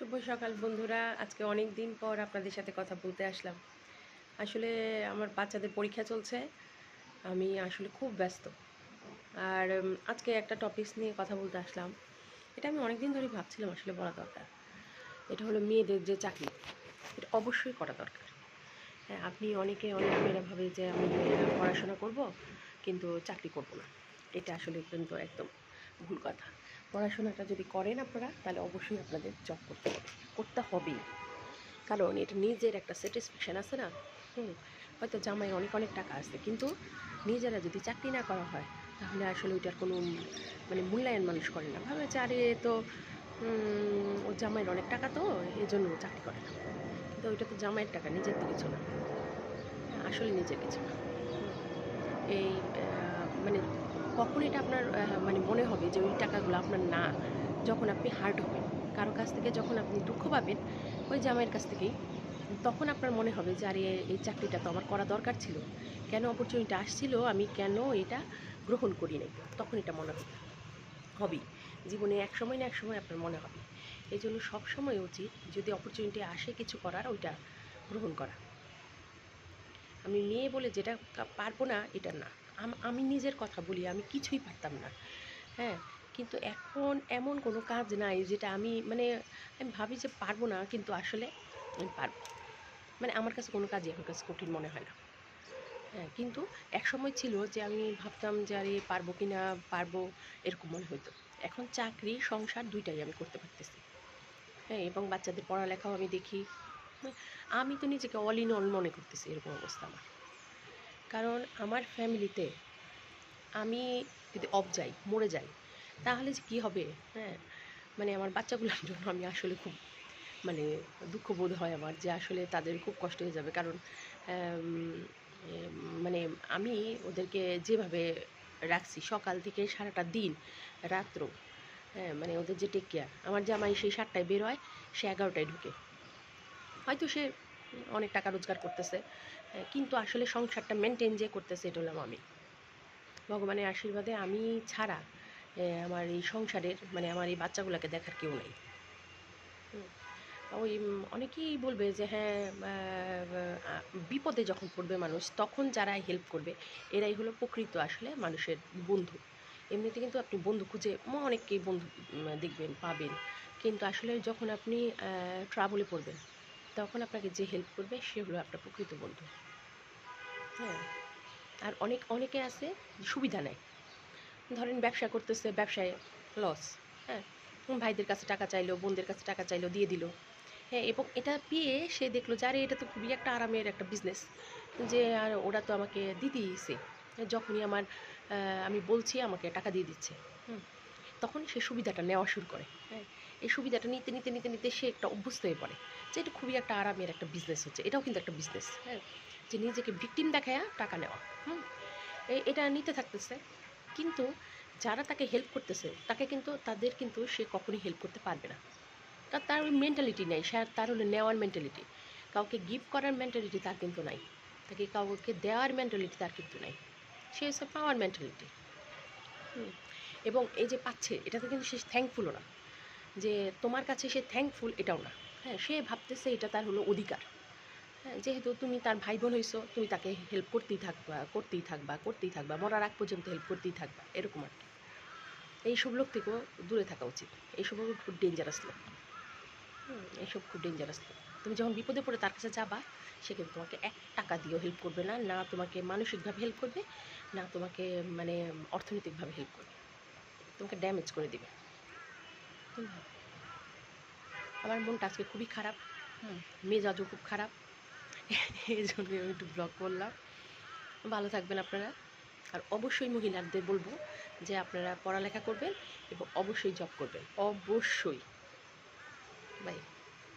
শুভ সকাল বন্ধুরা। আজকে অনেক দিন পর আপনাদের সাথে কথা বলতে আসলাম। আসলে আমার বাচ্চাদের পরীক্ষা চলছে। আমি আসলে খুব ব্যস্ত। আর আজকে একটা টপিকস নিয়ে কথা বলতে আসলাম। এটা আমি অনেক দিন ধরেই ভাবছিলাম আসলে বলা দরকার। এটা হলো মেয়েদের যে চাকরি, এটা অবশ্যই করা দরকার। হ্যাঁ আপনি অনেকে, অনেক মেয়েরা ভাবে যে আমি পড়াশোনা করব, কিন্তু চাকরি করব না। এটা আসলে কিন্তু একদম ভুল কথা। পড়াশোনাটা যদি করেন আপনারা, তাহলে অবশ্যই আপনাদের জব করতে হবে। করতে হবেই। কারণ এটা নিজের একটা স্যাটিসফ্যাকশান আছে না? হুম, হয়তো জামাই অনেক অনেক টাকা আছে, কিন্তু নিজেরা যদি চাকরি না করা হয়, তাহলে আসলে ওইটার কোনো মানে মূল্যায়ন মানুষ করে না। ভাবে যে, আরে তো ওর জামাইয়ের অনেক টাকা তো এই জন্য ও চাকরি করে না। কিন্তু ওইটা তো জামাইয়ের টাকা, নিজের তো কিছু না। আসলে নিজের কিছু না। এই মানে কখন এটা আপনার মানে মনে হবে যে ওই টাকাগুলো আপনার না, যখন আপনি হার্ড হবেন? কারও কাছ থেকে যখন আপনি দুঃখ পাবেন, ওই জামাইয়ের কাছ থেকেই, তখন আপনার মনে হবে যে, আরে, এই চাকরিটা তো আমার করা দরকার ছিল। কেন অপরচুনিটি আসছিল? আমি কেন এটা গ্রহণ করি নাই? তখন এটা মনে হবে। হবেই জীবনে এক সময় না এক সময় আপনার মনে হবে। এই জন্য সবসময় উচিত যদি অপরচুনিটি আসে কিছু করার, ওইটা গ্রহণ করা। আমি মেয়ে বলে যেটা পারব না, এটা না। আম- নিজের কথা বলি আমি কিছুই পারতাম না। হ্যাঁ কিন্তু এখন এমন কোনো কাজ নাই যেটা আমি মানে আমি ভাবি যে পারব না কিন্তু আসলে আমি পারব। মানে আমার কাছে কোনো কাজই এখন কাছে কঠিন মনে হয় না। হ্যাঁ কিন্তু এক সময় ছিল যে আমি ভাবতাম যে আরে পারব কি না পারব এরকম মনে হতো এখন চাকরি সংসার দুইটাই আমি করতে পারতেছি। হ্যাঁ এবং বাচ্চাদের পড়ালেখাও আমি দেখি। হ্যাঁ, আমি তো নিজেকে অল ইন অল মনে করতেছি এরকম অবস্থা আমার। কারণ আমার ফ্যামিলিতে আমি যদি অফ যাই, মরে যাই, তাহলে যে কী হবে? হ্যাঁ মানে আমার বাচ্চাগুলোর জন্য আমি আসলে খুব মানে দুঃখ বোধ হয় আমার যে আসলে তাদের খুব কষ্ট হয়ে যাবে। কারণ মানে আমি ওদেরকে যেভাবে রাখছি, সকাল থেকে সারাটা দিন, রাত্র হ্যাঁ মানে ওদের যে টেক কেয়ার আমার জামাই সেই সাতটায় বের হয়, সে এগারোটায় ঢুকে। হয়তো সে অনেক টাকা রোজগার করতেছে কিন্তু আসলে সংসারটা মেনটেন যে করতেছে, এটা হলাম আমি। ভগবানের আশীর্বাদে আমি ছাড়া আমার এই সংসারের মানে আমার এই বাচ্চাগুলোকে দেখার কেউ নেই। ওই অনেকেই বলবে যে হ্যাঁ বিপদে যখন পড়বে মানুষ, তখন যারা হেল্প করবে, এরাই হলো প্রকৃত আসলে মানুষের বন্ধু। এমনিতে কিন্তু আপনি বন্ধু খুঁজে অনেককেই বন্ধু দেখবেন, পাবেন। কিন্তু আসলে যখন আপনি ট্রাভেলে পড়বেন তখন আপনাকে যে হেল্প করবে সে হলো আপনার প্রকৃত বন্ধু। হ্যাঁ। আর অনেক অনেকে আছে সুবিধা নেয়। ধরেন ব্যবসা করতেছে ব্যবসায় লস হ্যাঁ? ভাইদের কাছে টাকা চাইলো বোনদের কাছে টাকা চাইলো দিয়ে দিল। হ্যাঁ এবং এটা পেয়ে সে দেখল যে আরে এটা তো খুবই একটা আরামের একটা বিজনেস যে আর ওরা তো আমাকে দিতেইছে। যখনই আমার আমি বলছি আমাকে টাকা দিয়ে দিচ্ছে। হুম। তখন সে সুবিধাটা নেওয়া শুরু করে। এই সুবিধাটা নিতে নিতে নিতে নিতে সে একটা অভ্যস্ত হয়ে পড়ে যে এটা খুবই একটা আরামের একটা বিজনেস হচ্ছে। এটাও কিন্তু একটা বিজনেস হ্যাঁ? যে নিজেকে ভিকটিম দেখায়া টাকা নেওয়া, হুম? এটা নিতে থাকতেছে। কিন্তু যারা তাকে হেল্প করতেছে, তাকে কিন্তু, তাদের কিন্তু সে কখনোই হেল্প করতে পারবে না। তার তার ওই মেন্টালিটি নেই, সে তার হলো নেওয়ার মেন্টালিটি কাউকে গিফট করার মেন্টালিটি তার কিন্তু নাই। তাকে কাউকে দেওয়ার মেন্টালিটি তার কিন্তু নাই। সে হচ্ছে পাওয়ার মেন্টালিটি হুম? এবং এই যে পাচ্ছে এটাতে কিন্তু সে থ্যাঙ্কফুলও না। যে তোমার কাছে সে থ্যাঙ্কফুল এটাও না। হ্যাঁ সে ভাবতেছে এটা তার হলো অধিকার। হ্যাঁ যেহেতু তুমি তার ভাই বোন হইছো, তুমি তাকে হেল্প করতেই থাকবা করতেই থাকবা করতেই থাকবা, মরার আগ পর্যন্ত হেল্প করতেই থাকবা, এরকম আর কি। এইসব লোক থেকেও দূরে থাকা উচিত। এইসব খুব ডেঞ্জারাস লোক। এইসব খুব ডেঞ্জারাস লোক। তুমি যখন বিপদে পড়ে তার কাছে যাবা, সে কিন্তু তোমাকে এক টাকা দিয়েও হেল্প করবে না না তোমাকে মানসিকভাবে হেল্প করবে, না তোমাকে মানে অর্থনৈতিকভাবে হেল্প করবে। তোমাকে ড্যামেজ করে দিবে। আমার মনটা আজকে খুবই খারাপ। হুম, মেজাজও খুব খারাপ। এই জন্য আমি একটু ব্লগ করলাম। ভালো থাকবেন আপনারা। আর অবশ্যই মহিলাদের বলব যে আপনারা পড়ালেখা করবেন এবং অবশ্যই জব করবেন। অবশ্যই। বাই